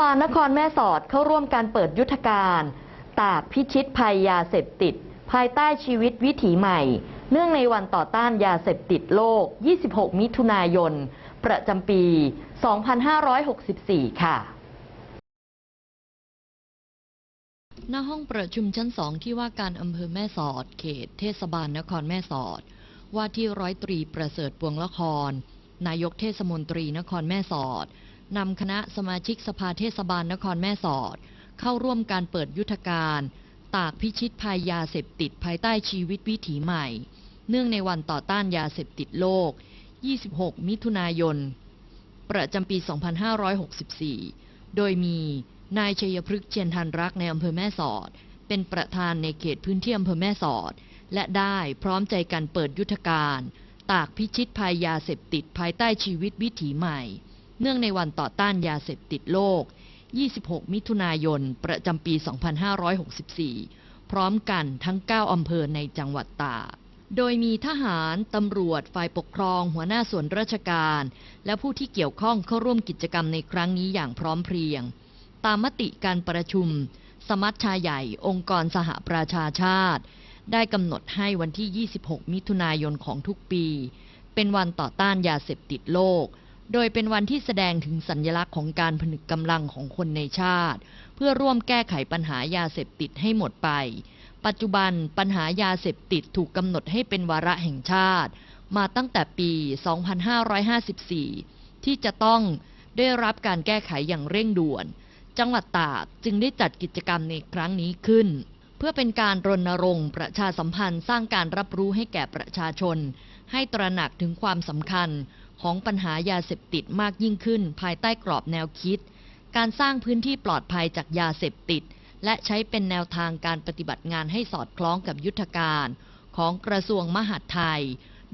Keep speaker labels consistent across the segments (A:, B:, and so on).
A: บาลนครแม่สอดเข้าร่วมการเปิดยุทธการ ตากพิชิตภัยยาเสพติด ภายใต้ชีวิตวิถีใหม่ เนื่องในวันต่อต้านยาเสพติดโลก 26 มิถุนายน ประจำปี 2564 ค่ะ
B: หน้าห้องประชุมชั้นสองที่ว่าการอำเภอแม่สอด เขต เทศบาลนครแม่สอด ว่าที่ร้อยตรีประเสริฐปวงละคร นายกเทศมนตรีนครแม่สอด นำคณะสมาชิกสภาเทศบาลนครแม่สอด เข้าร่วมการเปิดยุทธการ ตากพิชิตภัยยาเสพติดภายใต้ชีวิตวิถีใหม่ เนื่องในวันต่อต้านยาเสพติดโลก 26 มิถุนายน ประจำปี 2564 โดยมีนายชัยพฤกษ์เชียนทันรักในอำเภอแม่สอด เป็นประธานในเขตพื้นที่อำเภอแม่สอด และได้พร้อมใจกันเปิดยุทธการ ตากพิชิตภัยยาเสพติดภายใต้ชีวิตวิถีใหม่ เนื่องในวันต่อต้านยาเสพติดโลก 26 มิถุนายน ประจำปี 2564 พร้อมกันทั้ง 9 อำเภอในจังหวัดตากโดยมีทหาร ตำรวจ ฝ่ายปกครอง หัวหน้าส่วนราชการ และผู้ที่เกี่ยวข้องเข้าร่วมกิจกรรมในครั้งนี้อย่างพร้อมเพรียง ตามมติการประชุม สมัชชาใหญ่องค์กรสหประชาชาติ ได้กำหนดให้วันที่ 26 มิถุนายนของทุกปี เป็นวันต่อต้านยาเสพติดโลก โดยเป็นวันที่แสดงถึงสัญญลักษณ์ของการผนึกกำลังของคนในชาติ เพื่อร่วมแก้ไขปัญหายาเสพติดให้หมดไป ปัจจุบันปัญหายาเสพติดถูกกำหนดให้เป็นวาระแห่งชาติ มาตั้งแต่ปี 2554 ที่จะต้องได้รับการแก้ไขอย่างเร่งด่วน จังหวัดตากจึงได้จัดกิจกรรมในครั้งนี้ขึ้น เพื่อเป็นการรณรงค์ประชาสัมพันธ์สร้างการรับรู้ให้แก่ประชาชน ให้ตระหนักถึงความสำคัญ ของปัญหายาเสพติดมากยิ่งขึ้น ภายใต้กรอบแนวคิด การสร้างพื้นที่ปลอดภัยจากยาเสพติด และใช้เป็นแนวทางการปฏิบัติงานให้สอดคล้องกับยุทธการ ของกระทรวงมหาดไทย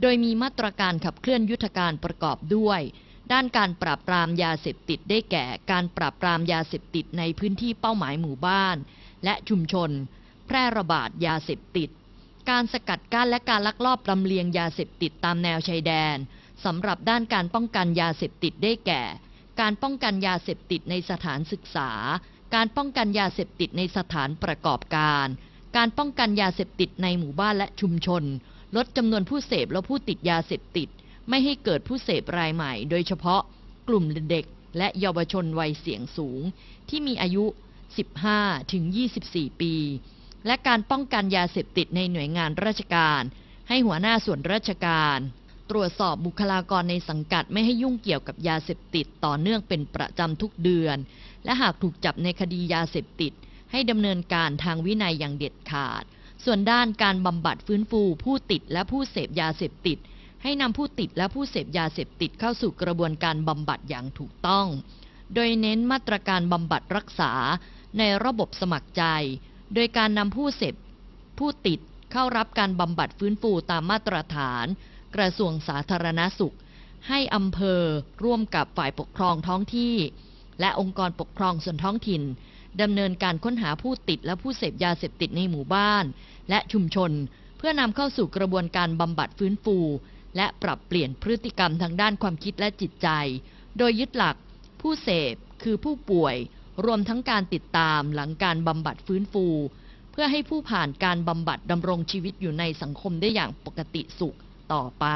B: โดยมีมาตรการขับเคลื่อนยุทธการประกอบด้วย ด้านการปราบปรามยาเสพติดได้แก่ การปราบปรามยาเสพติดในพื้นที่เป้าหมายหมู่บ้าน และชุมชน แพร่ระบาดยาเสพติดการสกัดกั้นและการลักลอบลำเลียงยาเสพติดตามแนวชายแดน สำหรับด้านการป้องกันยาเสพติดได้แก่ การป้องกันยาเสพติดในสถานศึกษา การป้องกันยาเสพติดในสถานประกอบการ การป้องกันยาเสพติดในหมู่บ้านและชุมชน ลดจำนวนผู้เสพและผู้ติดยาเสพติด ไม่ให้เกิดผู้เสพรายใหม่ โดยเฉพาะ กลุ่มเด็กและเยาวชนวัยเสี่ยงสูง ที่มีอายุ 15 ถึง 24 ปี และการป้องกันยาเสพติดในหน่วยงานราชการ ให้หัวหน้าส่วนราชการ ตรวจสอบบุคลากรในสังกัดไม่ให้ยุ่งเกี่ยวกับยาเสพติดต่อเนื่องเป็นประจำทุกเดือน และหากถูกจับในคดียาเสพติด ให้ดำเนินการทางวินัยอย่างเด็ดขาด ส่วนด้านการบำบัดฟื้นฟู ผู้ติดและผู้เสพยาเสพติด ให้นำผู้ติดและผู้เสพยาเสพติดเข้าสู่กระบวนการบำบัดอย่างถูกต้อง โดยเน้นมาตรการบำบัดรักษาในระบบสมัครใจ โดยการนำผู้เสพผู้ติดเข้ารับการบำบัดฟื้นฟูตามมาตรฐาน กระทรวงสาธารณสุข ให้อำเภอร่วมกับฝ่ายปกครองท้องที่ และองค์กรปกครองส่วนท้องถิ่นดำเนินการค้นหาผู้ติดและผู้เสพยาเสพติดในหมู่บ้าน และชุมชน เพื่อนำเข้าสู่กระบวนการบำบัดฟื้นฟู และปรับเปลี่ยนพฤติกรรมทางด้านความคิดและจิตใจ โดยยึดหลัก ผู้เสพคือผู้ป่วย รวมทั้งการติดตามหลังการบำบัดฟื้นฟู เพื่อให้ผู้ผ่านการบำบัดดำรงชีวิตอยู่ในสังคมได้อย่างปกติสุข ต่อไป